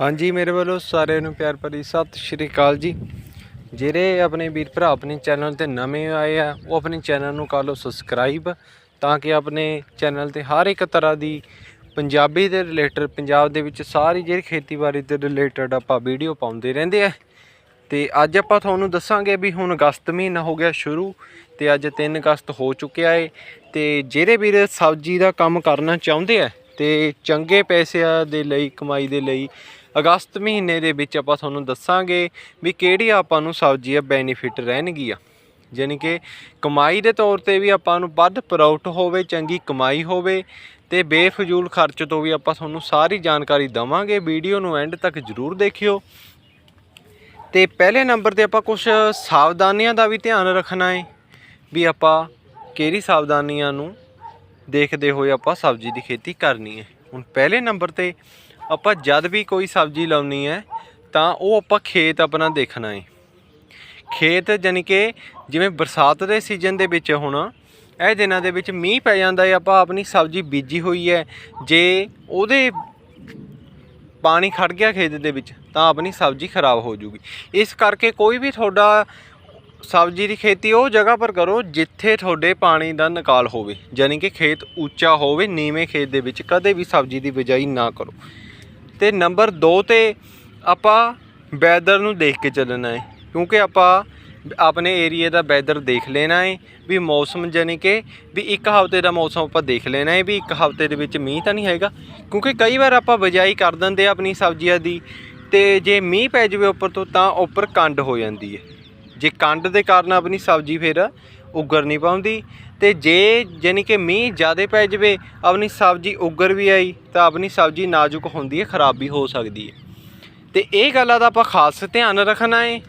ਹਾਂਜੀ, ਮੇਰੇ ਵੱਲੋਂ ਸਾਰਿਆਂ ਨੂੰ ਪਿਆਰ ਭਰੀ ਸਤਿ ਸ਼੍ਰੀ ਅਕਾਲ ਜੀ। ਜਿਹੜੇ ਆਪਣੇ ਵੀਰ ਭਰਾ ਆਪਣੇ ਚੈਨਲ ਤੇ ਨਵੇਂ ਆਏ ਆ, ਉਹ ਆਪਣੇ ਚੈਨਲ ਨੂੰ ਕਰ ਲਓ ਸਬਸਕ੍ਰਾਈਬ ਤਾਂ ਕਿ ਆਪਣੇ ਚੈਨਲ ਤੇ ਹਰ ਇੱਕ ਤਰ੍ਹਾਂ ਦੀ ਪੰਜਾਬੀ ਦੇ ਰਿਲੇਟਡ ਪੰਜਾਬ ਦੇ ਵਿੱਚ ਸਾਰੀ ਜਿਹੜੀ ਖੇਤੀਬਾੜੀ ਦੇ ਰਿਲੇਟਡ ਆਪਾਂ ਵੀਡੀਓ ਪਾਉਂਦੇ ਰਹਿੰਦੇ ਆ। ਤੇ ਅੱਜ ਆਪਾਂ ਤੁਹਾਨੂੰ ਦੱਸਾਂਗੇ ਵੀ ਹੁਣ ਅਗਸਤ ਮਹੀਨਾ ਹੋ ਗਿਆ ਸ਼ੁਰੂ ਤੇ ਅੱਜ 3 ਅਗਸਤ ਹੋ ਚੁੱਕਿਆ ਏ। ਤੇ ਜਿਹੜੇ ਵੀਰ ਸਬਜ਼ੀ ਦਾ ਕੰਮ ਕਰਨਾ ਚਾਹੁੰਦੇ ਆ, ਤੇ ਚੰਗੇ ਪੈਸਿਆਂ ਦੇ ਲਈ, ਕਮਾਈ ਦੇ ਲਈ ਅਗਸਤ ਮਹੀਨੇ ਦੇ ਵਿੱਚ ਆਪਾਂ ਤੁਹਾਨੂੰ ਦੱਸਾਂਗੇ ਵੀ ਕਿਹੜੀ ਆਪਾਂ ਨੂੰ ਸਬਜ਼ੀ ਆ ਬੈਨੀਫਿਟ ਰਹਿਣਗੀਆਂ ਯਾਨੀ ਕਿ ਕਮਾਈ ਦੇ ਤੌਰ ਤੇ ਵੀ ਆਪਾਂ ਨੂੰ ਵੱਧ ਪ੍ਰੋਫਿਟ ਹੋਵੇ, ਚੰਗੀ ਕਮਾਈ ਹੋਵੇ ਤੇ ਬੇਫਜ਼ੂਲ ਖਰਚ ਤੋਂ ਵੀ ਆਪਾਂ ਤੁਹਾਨੂੰ ਸਾਰੀ ਜਾਣਕਾਰੀ ਦਵਾਂਗੇ। ਵੀਡੀਓ ਨੂੰ ਐਂਡ ਤੱਕ ਜ਼ਰੂਰ ਦੇਖਿਓ। ਤੇ ਪਹਿਲੇ ਨੰਬਰ ਤੇ ਆਪਾਂ ਕੁਝ ਸਾਵਧਾਨੀਆਂ ਦਾ ਵੀ ਧਿਆਨ ਰੱਖਣਾ ਹੈ ਵੀ ਆਪਾਂ ਕਿਹੜੀ ਸਾਵਧਾਨੀਆਂ ਨੂੰ ਦੇਖਦੇ ਹੋਏ ਆਪਾਂ ਸਬਜ਼ੀ ਦੀ ਖੇਤੀ ਕਰਨੀ ਹੈ ਹੁਣ ਪਹਿਲੇ ਨੰਬਰ ਤੇ ਆਪਾਂ ਜਦ ਵੀ ਕੋਈ ਸਬਜ਼ੀ ਲਾਉਣੀ ਹੈ, ਤਾਂ ਉਹ ਆਪਾਂ ਖੇਤ ਆਪਣਾ ਦੇਖਣਾ ਹੈ ਖੇਤ ਜਾਨੀ ਕਿ ਜਿਵੇਂ ਬਰਸਾਤ ਦੇ ਸੀਜ਼ਨ ਦੇ ਵਿੱਚ ਹੁਣ, ਇਹ ਦਿਨਾਂ ਦੇ ਵਿੱਚ ਮੀਂਹ ਪੈ ਜਾਂਦਾ ਹੈ ਆਪਾਂ ਆਪਣੀ ਸਬਜ਼ੀ ਬੀਜੀ ਹੋਈ ਹੈ। ਜੇ ਉਹਦੇ ਪਾਣੀ ਖੜ ਗਿਆ ਖੇਤ ਦੇ ਵਿੱਚ, ਤਾਂ ਆਪਣੀ ਸਬਜ਼ੀ ਖਰਾਬ ਹੋ ਜੂਗੀ। ਇਸ ਕਰਕੇ ਕੋਈ ਵੀ ਤੁਹਾਡਾ ਸਬਜ਼ੀ ਦੀ ਖੇਤੀ ਉਹ ਜਗ੍ਹਾ ਪਰ ਕਰੋ, ਜਿੱਥੇ ਤੁਹਾਡੇ ਪਾਣੀ ਦਾ ਨਿਕਾਲ ਹੋਵੇ। ਯਾਨੀ ਕਿ ਖੇਤ ਉੱਚਾ ਹੋਵੇ, ਨੀਵੇਂ ਖੇਤ ਦੇ ਵਿੱਚ ਕਦੇ ਵੀ ਸਬਜ਼ੀ ਦੀ ਬਿਜਾਈ ਨਾ ਕਰੋ। ਤੇ ਨੰਬਰ 2 ਤੇ ਆਪਾਂ ਵੈਦਰ ਨੂੰ ਦੇਖ ਕੇ ਚੱਲਣਾ ਹੈ, ਕਿਉਂਕਿ ਆਪਾਂ ਆਪਣੇ ਏਰੀਆ ਦਾ ਵੈਦਰ ਦੇਖ ਲੈਣਾ ਹੈ ਵੀ ਮੌਸਮ ਯਾਨੀ ਕਿ ਵੀ ਇੱਕ ਹਫ਼ਤੇ ਦਾ ਮੌਸਮ ਆਪਾਂ ਦੇਖ ਲੈਣਾ ਹੈ ਵੀ ਇੱਕ ਹਫ਼ਤੇ ਦੇ ਵਿੱਚ ਮੀਂਹ ਤਾਂ ਨਹੀਂ ਹੈਗਾ, ਕਿਉਂਕਿ ਕਈ ਵਾਰ ਆਪਾਂ ਬਿਜਾਈ ਕਰ ਦਿੰਦੇ ਆ ਆਪਣੀ ਸਬਜ਼ੀਆਂ ਦੀ ਤੇ ਜੇ ਮੀਂਹ ਪੈ ਜਾਵੇ ਉੱਪਰ ਤੋਂ ਤਾਂ ਉੱਪਰ ਕੰਡ ਹੋ ਜਾਂਦੀ ਹੈ। ਜੇ ਕੰਡ ਦੇ ਕਾਰਨ ਆਪਣੀ ਸਬਜ਼ੀ ਫਿਰ ਉੱਗਰ ਨਹੀਂ ਪਾਉਂਦੀ ਤੇ ਜੇ ਯਾਨੀ ਕਿ ਮੀਂਹ ਜ਼ਿਆਦਾ ਪੈ ਜਾਵੇ, ਆਪਣੀ ਸਬਜ਼ੀ ਉਗਰ ਵੀ ਆਈ ਤਾਂ ਆਪਣੀ ਸਬਜ਼ੀ ਨਾਜ਼ੁਕ ਹੁੰਦੀ ਹੈ, ਖਰਾਬ ਵੀ ਹੋ ਸਕਦੀ ਹੈ। ਤੇ ਇਹ ਗੱਲਾਂ ਦਾ ਆਪਾਂ ਖਾਸ ਧਿਆਨ ਰੱਖਣਾ ਹੈ।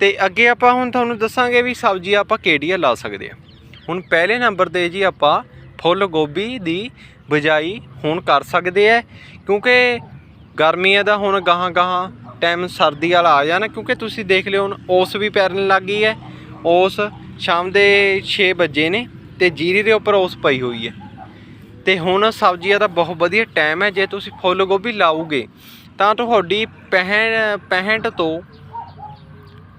ਤੇ ਅੱਗੇ ਆਪਾਂ ਹੁਣ ਤੁਹਾਨੂੰ ਦੱਸਾਂਗੇ ਵੀ ਸਬਜ਼ੀ ਆਪਾਂ ਕਿਹੜੀਆਂ ਲਾ ਸਕਦੇ ਆ ਹੁਣ ਪਹਿਲੇ ਨੰਬਰ ਤੇ ਜੀ ਆਪਾਂ ਫੁੱਲ ਗੋਭੀ ਦੀ ਬਿਜਾਈ ਹੁਣ ਕਰ ਸਕਦੇ ਆ ਕਿਉਂਕਿ ਗਰਮੀਆਂ ਦਾ ਹੁਣ ਗਾਹਾਂ ਗਾਹਾਂ ਟਾਈਮ ਸਰਦੀ ਵਾਲਾ ਆ ਜਾਣਾ, ਕਿਉਂਕਿ ਤੁਸੀਂ ਦੇਖ ਲਿਓ ਹੁਣ ਓਸ ਵੀ ਪੈਰਨ ਲੱਗ ਗਈ ਹੈ। ਓਸ ਸ਼ਾਮ ਦੇ 6 ਵਜੇ ਨੇ ਤੇ ਜੀਰੀ ਦੇ ਉੱਪਰ ਓਸ ਪਈ ਹੋਈ ਹੈ। ਤੇ ਹੁਣ ਸਬਜ਼ੀਆਂ ਦਾ ਬਹੁਤ ਵਧੀਆ ਟਾਈਮ ਹੈ। ਜੇ ਤੁਸੀਂ ਫੁੱਲ ਗੋਭੀ ਲਾਓਗੇ, ਤਾਂ ਤੁਹਾਡੀ 65 65 ਤੋਂ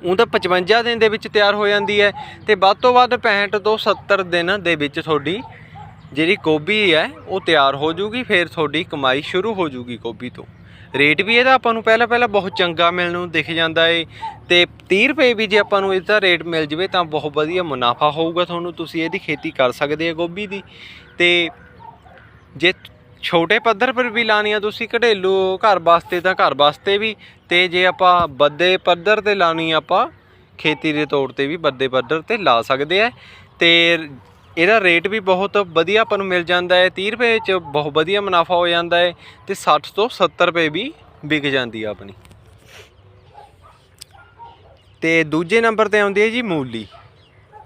ਉਹ ਤਾਂ 55 ਦਿਨ ਦੇ ਵਿੱਚ ਤਿਆਰ ਹੋ ਜਾਂਦੀ ਹੈ ਤੇ ਵੱਧ ਤੋਂ ਵੱਧ 65 ਤੋਂ 70 ਦਿਨ ਦੇ ਵਿੱਚ ਤੁਹਾਡੀ ਜਿਹੜੀ ਗੋਭੀ ਹੈ, ਉਹ ਤਿਆਰ ਹੋ ਜੂਗੀ। ਫਿਰ ਤੁਹਾਡੀ ਕਮਾਈ ਸ਼ੁਰੂ ਹੋ ਜੂਗੀ ਗੋਭੀ ਤੋਂ। ਰੇਟ ਵੀ ਇਹਦਾ ਆਪਾਂ ਨੂੰ ਪਹਿਲਾਂ ਪਹਿਲਾਂ ਬਹੁਤ ਚੰਗਾ ਮਿਲਣ ਨੂੰ ਦਿਖ ਜਾਂਦਾ ਏ। ਤੇ 30 ਰੁਪਏ ਵੀ ਜੇ ਆਪਾਂ ਨੂੰ ਇਹਦਾ ਰੇਟ ਮਿਲ ਜਵੇ ਤਾਂ ਬਹੁਤ ਵਧੀਆ ਮੁਨਾਫਾ ਹੋਊਗਾ ਤੁਹਾਨੂੰ। ਤੁਸੀਂ ਇਹਦੀ ਖੇਤੀ ਕਰ ਸਕਦੇ ਆ ਗੋਭੀ ਦੀ। ਤੇ ਜੇ ਛੋਟੇ ਪੱਧਰ ਪਰ ਵੀ ਲਾਣੀ ਆ ਤੁਸੀਂ ਘਰੇਲੂ ਘਰ ਵਾਸਤੇ ਤਾਂ ਘਰ ਵਾਸਤੇ ਵੀ। ਤੇ ਜੇ ਆਪਾਂ ਵੱਡੇ ਪੱਧਰ ਤੇ ਲਾਣੀ ਆਪਾਂ, ਖੇਤੀ ਦੇ ਤੌਰ ਤੇ ਵੀ ਵੱਡੇ ਪੱਧਰ ਤੇ ਲਾ ਸਕਦੇ ਆ। ਤੇ ਇਹਦਾ ਰੇਟ ਵੀ ਬਹੁਤ ਵਧੀਆ ਆਪਾਂ ਨੂੰ ਮਿਲ ਜਾਂਦਾ ਹੈ 30 ਰੁਪਏ ਚ ਬਹੁਤ ਵਧੀਆ ਮੁਨਾਫਾ ਹੋ ਜਾਂਦਾ ਹੈ ਤੇ 60 ਤੋਂ 70 ਰੁਪਏ ਵੀ ਵਿਕ ਜਾਂਦੀ ਆ ਆਪਣੀ। ਤੇ ਦੂਜੇ ਨੰਬਰ ਤੇ ਆਉਂਦੀ ਹੈ ਜੀ ਮੂਲੀ।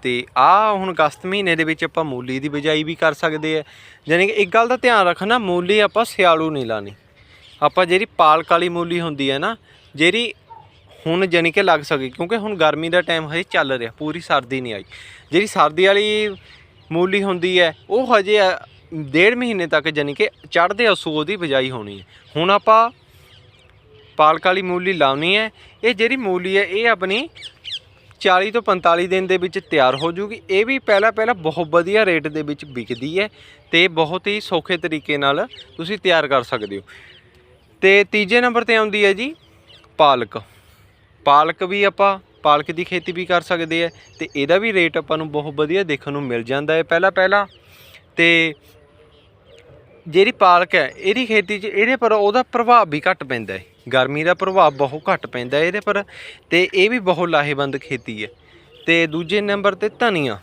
ਤੇ ਆ ਹੁਣ ਅਗਸਤ ਮਹੀਨੇ ਦੇ ਵਿੱਚ ਆਪਾਂ ਮੂਲੀ ਦੀ ਬਿਜਾਈ ਵੀ ਕਰ ਸਕਦੇ ਆ। ਯਾਨੀ ਕਿ ਇੱਕ ਗੱਲ ਦਾ ਧਿਆਨ ਰੱਖਣਾ, ਮੂਲੀ ਆਪਾਂ ਸਿਆਲੂ ਨਹੀਂ ਲਾਣੀ। ਆਪਾਂ ਜਿਹੜੀ ਪਾਲਕ ਵਾਲੀ ਮੂਲੀ ਹੁੰਦੀ ਹੈ ਨਾ, ਜਿਹੜੀ ਹੁਣ ਯਾਨੀ ਕਿ ਲੱਗ ਸਕੇ, ਕਿਉਂਕਿ ਹੁਣ ਗਰਮੀ ਦਾ ਟਾਈਮ ਹਜੇ ਚੱਲ ਰਿਹਾ, ਪੂਰੀ ਸਰਦੀ ਨਹੀਂ ਆਈ। ਜਿਹੜੀ ਸਰਦੀ ਵਾਲੀ ਮੂਲੀ ਹੁੰਦੀ ਹੈ, ਉਹ ਹਜੇ ਡੇਢ ਮਹੀਨੇ ਤੱਕ ਯਾਨੀ ਕਿ ਚੜ੍ਹਦੇ ਅਸੂ ਉਹਦੀ ਬਿਜਾਈ ਹੋਣੀ ਹੈ। ਹੁਣ ਆਪਾਂ ਪਾਲਕ ਵਾਲੀ ਮੂਲੀ ਲਾਉਣੀ ਹੈ। ਇਹ ਜਿਹੜੀ ਮੂਲੀ ਹੈ, ਇਹ ਆਪਣੀ 40 ਤੋਂ 45 ਦਿਨ ਦੇ ਵਿੱਚ ਤਿਆਰ ਹੋ ਜੂਗੀ। ਇਹ ਵੀ ਪਹਿਲਾਂ ਪਹਿਲਾਂ ਬਹੁਤ ਵਧੀਆ ਰੇਟ ਦੇ ਵਿੱਚ ਵਿਕਦੀ ਹੈ ਤੇ ਬਹੁਤ ਹੀ ਸੌਖੇ ਤਰੀਕੇ ਨਾਲ ਤੁਸੀਂ ਤਿਆਰ ਕਰ ਸਕਦੇ ਹੋ। ਤੇ ਤੀਜੇ ਨੰਬਰ ਤੇ ਆਉਂਦੀ ਹੈ ਜੀ ਪਾਲਕ। ਪਾਲਕ ਵੀ ਆਪਾਂ ਪਾਲਕ ਦੀ ਖੇਤੀ ਵੀ ਕਰ ਸਕਦੇ ਆ ਤੇ ਇਹਦਾ ਵੀ ਰੇਟ ਆਪਾਂ ਨੂੰ ਬਹੁਤ ਵਧੀਆ ਦੇਖਣ ਨੂੰ ਮਿਲ ਜਾਂਦਾ ਹੈ ਪਹਿਲਾਂ ਪਹਿਲਾਂ। ਤੇ ਜਿਹੜੀ ਪਾਲਕ ਹੈ, ਇਹਦੀ ਖੇਤੀ 'ਚ ਇਹਦੇ ਪਰ ਉਹਦਾ ਪ੍ਰਭਾਵ ਵੀ ਘੱਟ ਪੈਂਦਾ ਹੈ। ਗਰਮੀ ਦਾ ਪ੍ਰਭਾਵ ਬਹੁਤ ਘੱਟ ਪੈਂਦਾ ਇਹਦੇ ਪਰ ਤੇ ਇਹ ਵੀ ਬਹੁਤ ਲਾਹੇਵੰਦ ਖੇਤੀ ਹੈ। ਤੇ ਦੂਜੇ ਨੰਬਰ ਤੇ ਧਨੀਆ।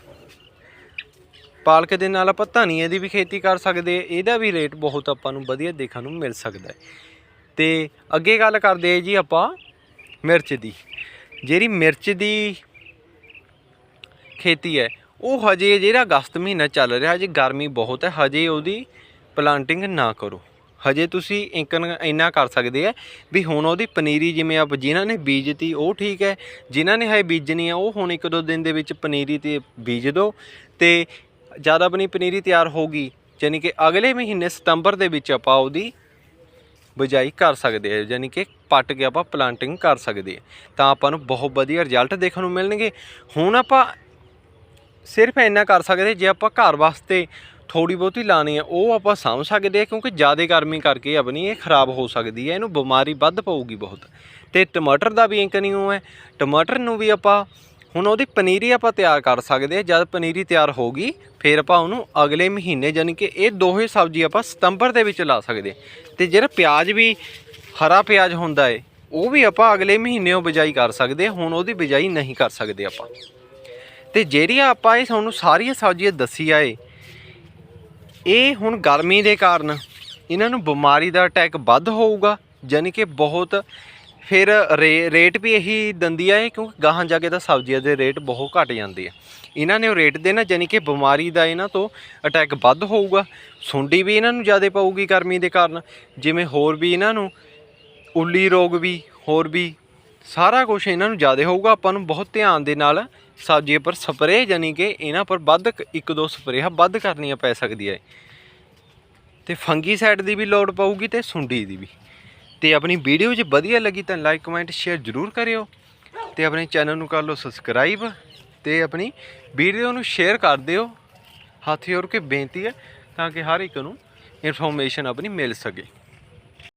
ਪਾਲਕ ਦੇ ਨਾਲ ਆਪਾਂ ਧਨੀਏ ਦੀ ਵੀ ਖੇਤੀ ਕਰ ਸਕਦੇ ਇਹਦਾ ਵੀ ਰੇਟ ਬਹੁਤ ਆਪਾਂ ਨੂੰ ਵਧੀਆ ਦੇਖਣ ਨੂੰ ਮਿਲ ਸਕਦਾ ਹੈ। ਤੇ ਅੱਗੇ ਗੱਲ ਕਰਦੇ ਆ ਜੀ ਆਪਾਂ ਮਿਰਚ ਦੀ। ਜਿਹੜੀ ਮਿਰਚ ਦੀ ਖੇਤੀ ਹੈ, ਉਹ ਹਜੇ ਜਿਹੜਾ ਅਗਸਤ ਮਹੀਨਾ ਚੱਲ ਰਿਹਾ, ਹਜੇ ਗਰਮੀ ਬਹੁਤ ਹੈ, ਹਜੇ ਉਹਦੀ ਪਲਾਂਟਿੰਗ ਨਾ ਕਰੋ। ਹਜੇ ਤੁਸੀਂ ਇੰਕਨ ਇੰਨਾ ਕਰ ਸਕਦੇ ਆ ਵੀ ਹੁਣ ਉਹਦੀ ਪਨੀਰੀ ਜਿਵੇਂ ਆਪ ਜਿਨ੍ਹਾਂ ਨੇ ਬੀਜਤੀ, ਉਹ ਠੀਕ ਹੈ, ਜਿਨ੍ਹਾਂ ਨੇ ਹਜੇ ਬੀਜਣੀ ਆ, ਉਹ ਹੁਣ ਇੱਕ ਦੋ ਦਿਨ ਦੇ ਵਿੱਚ ਪਨੀਰੀ ਤੇ ਬੀਜ ਦਿਓ ਤੇ ਜਦ ਆਪਣੀ ਪਨੀਰੀ ਤਿਆਰ ਹੋਗੀ ਯਾਨੀ ਕਿ ਅਗਲੇ ਮਹੀਨੇ ਸਤੰਬਰ ਦੇ ਵਿੱਚ ਆਪਾਂ ਉਹਦੀ ਬਿਜਾਈ ਕਰ ਸਕਦੇ ਆ, ਯਾਨੀ ਕਿ ਪੱਟ ਕੇ ਆਪਾਂ ਪਲਾਂਟਿੰਗ ਕਰ ਸਕਦੇ ਆ। ਤਾਂ ਆਪਾਂ ਨੂੰ ਬਹੁਤ ਵਧੀਆ ਰਿਜ਼ਲਟ ਦੇਖਣ ਨੂੰ ਮਿਲਣਗੇ। ਹੁਣ ਆਪਾਂ ਸਿਰਫ ਇੰਨਾ ਕਰ ਸਕਦੇ, ਜੇ ਆਪਾਂ ਘਰ ਵਾਸਤੇ ਥੋੜੀ ਬਹੁਤੀ ਲਾਣੀ ਹੈ ਉਹ ਆਪਾਂ ਸਮਝ ਸਕਦੇ ਆ, ਕਿਉਂਕਿ ਜ਼ਿਆਦਾ ਗਰਮੀ ਕਰਕੇ ਆਪਣੀ ਇਹ ਖਰਾਬ ਹੋ ਸਕਦੀ ਹੈ ਇਹਨੂੰ ਬਿਮਾਰੀ ਵੱਧ ਪਊਗੀ ਬਹੁਤ। ਤੇ ਟਮਾਟਰ ਦਾ ਵੀ ਇੰਕ ਨਹੀਂ ਉਹ ਹੈ ਟਮਾਟਰ ਨੂੰ ਵੀ ਆਪਾਂ ਹੁਣ ਉਹਦੀ ਪਨੀਰੀ ਆਪਾਂ ਤਿਆਰ ਕਰ ਸਕਦੇ ਹਾਂ। ਜਦ ਪਨੀਰੀ ਤਿਆਰ ਹੋਗੀ ਫਿਰ ਆਪਾਂ ਉਹਨੂੰ ਅਗਲੇ ਮਹੀਨੇ ਯਾਨੀ ਕਿ ਇਹ ਦੋਹੇ ਸਬਜ਼ੀ ਆਪਾਂ ਸਤੰਬਰ ਦੇ ਵਿੱਚ ਲਾ ਸਕਦੇ ਹਾਂ। ਤੇ ਜਿਹੜਾ ਪਿਆਜ਼ ਵੀ, ਹਰਾ ਪਿਆਜ਼ ਹੁੰਦਾ ਏ, ਉਹ ਵੀ ਆਪਾਂ ਅਗਲੇ ਮਹੀਨੇ ਉਹ ਬਿਜਾਈ ਕਰ ਸਕਦੇ ਹੁਣ ਉਹਦੀ ਬਿਜਾਈ ਨਹੀਂ ਕਰ ਸਕਦੇ ਆਪਾਂ। ਤੇ ਜਿਹੜੀਆਂ ਆਪਾਂ ਇਹ ਤੁਹਾਨੂੰ ਸਾਰੀਆਂ ਸਬਜ਼ੀਆਂ ਦੱਸੀ ਆਏ ਇਹ ਹੁਣ ਗਰਮੀ ਦੇ ਕਾਰਨ ਇਹਨਾਂ ਨੂੰ ਬਿਮਾਰੀ ਦਾ ਅਟੈਕ ਵੱਧ ਹੋਊਗਾ। ਯਾਨੀ ਕਿ ਬਹੁਤ ਫਿਰ ਰੇ- ਰੇਟ ਵੀ ਇਹੀ ਦੰਦੀ ਆ ਕਿਉਂਕਿ ਗਾਹਾਂ ਜਾ ਕੇ ਤਾਂ ਸਬਜ਼ੀਆਂ ਦੇ ਰੇਟ ਬਹੁਤ ਘਟ ਜਾਂਦੇ ਆ। ਇਹਨਾਂ ਨੇ ਉਹ ਰੇਟ ਦੇ ਨਾ ਯਾਨੀ ਕਿ ਬਿਮਾਰੀ ਦਾ ਇਹਨਾਂ ਤੋਂ ਅਟੈਕ ਵੱਧ ਹੋਊਗਾ। ਸੁੰਡੀ ਵੀ ਇਹਨਾਂ ਨੂੰ ਜ਼ਿਆਦਾ ਪਊਗੀ ਗਰਮੀ ਦੇ ਕਾਰਨ। ਜਿਵੇਂ ਹੋਰ ਵੀ ਇਹਨਾਂ ਨੂੰ, ਉੱਲੀ ਰੋਗ ਵੀ, ਹੋਰ ਵੀ ਸਾਰਾ ਕੁਝ ਇਹਨਾਂ ਨੂੰ ਜ਼ਿਆਦਾ ਹੋਊਗਾ। ਆਪਾਂ ਨੂੰ ਬਹੁਤ ਧਿਆਨ ਦੇ ਨਾਲ ਸਬਜ਼ੀ ਪਰ ਸਪਰੇਅ ਯਾਨੀ ਕਿ ਇਹਨਾਂ ਪਰ ਵੱਧ ਕ- ਇੱਕ ਦੋ ਸਪਰੇਹਾਂ ਵੱਧ ਕਰਨੀਆਂ ਪੈ ਸਕਦੀ ਹੈ ਤੇ ਫੰਗੀਸਾਈਡ ਦੀ ਵੀ ਲੋੜ ਪਊਗੀ ਤੇ ਸੁੰਡੀ ਦੀ ਵੀ। ਤੇ ਆਪਣੀ ਵੀਡੀਓ ਜੇ ਵਧੀਆ ਲੱਗੀ ਤਾਂ ਲਾਈਕ ਕਮੈਂਟ ਸ਼ੇਅਰ ਜ਼ਰੂਰ ਕਰਿਓ ਤੇ ਆਪਣੇ ਚੈਨਲ ਨੂੰ ਕਰ ਲਓ ਸਬਸਕ੍ਰਾਈਬ ਤੇ ਆਪਣੀ ਵੀਡੀਓ ਨੂੰ ਸ਼ੇਅਰ ਕਰ ਦਿਓ। ਹੱਥ ਜੋੜ ਕੇ ਬੇਨਤੀ ਹੈ ਤਾਂ ਕਿ ਹਰ ਇੱਕ ਨੂੰ ਇਨਫੋਰਮੇਸ਼ਨ ਆਪਣੀ ਮਿਲ ਸਕੇ।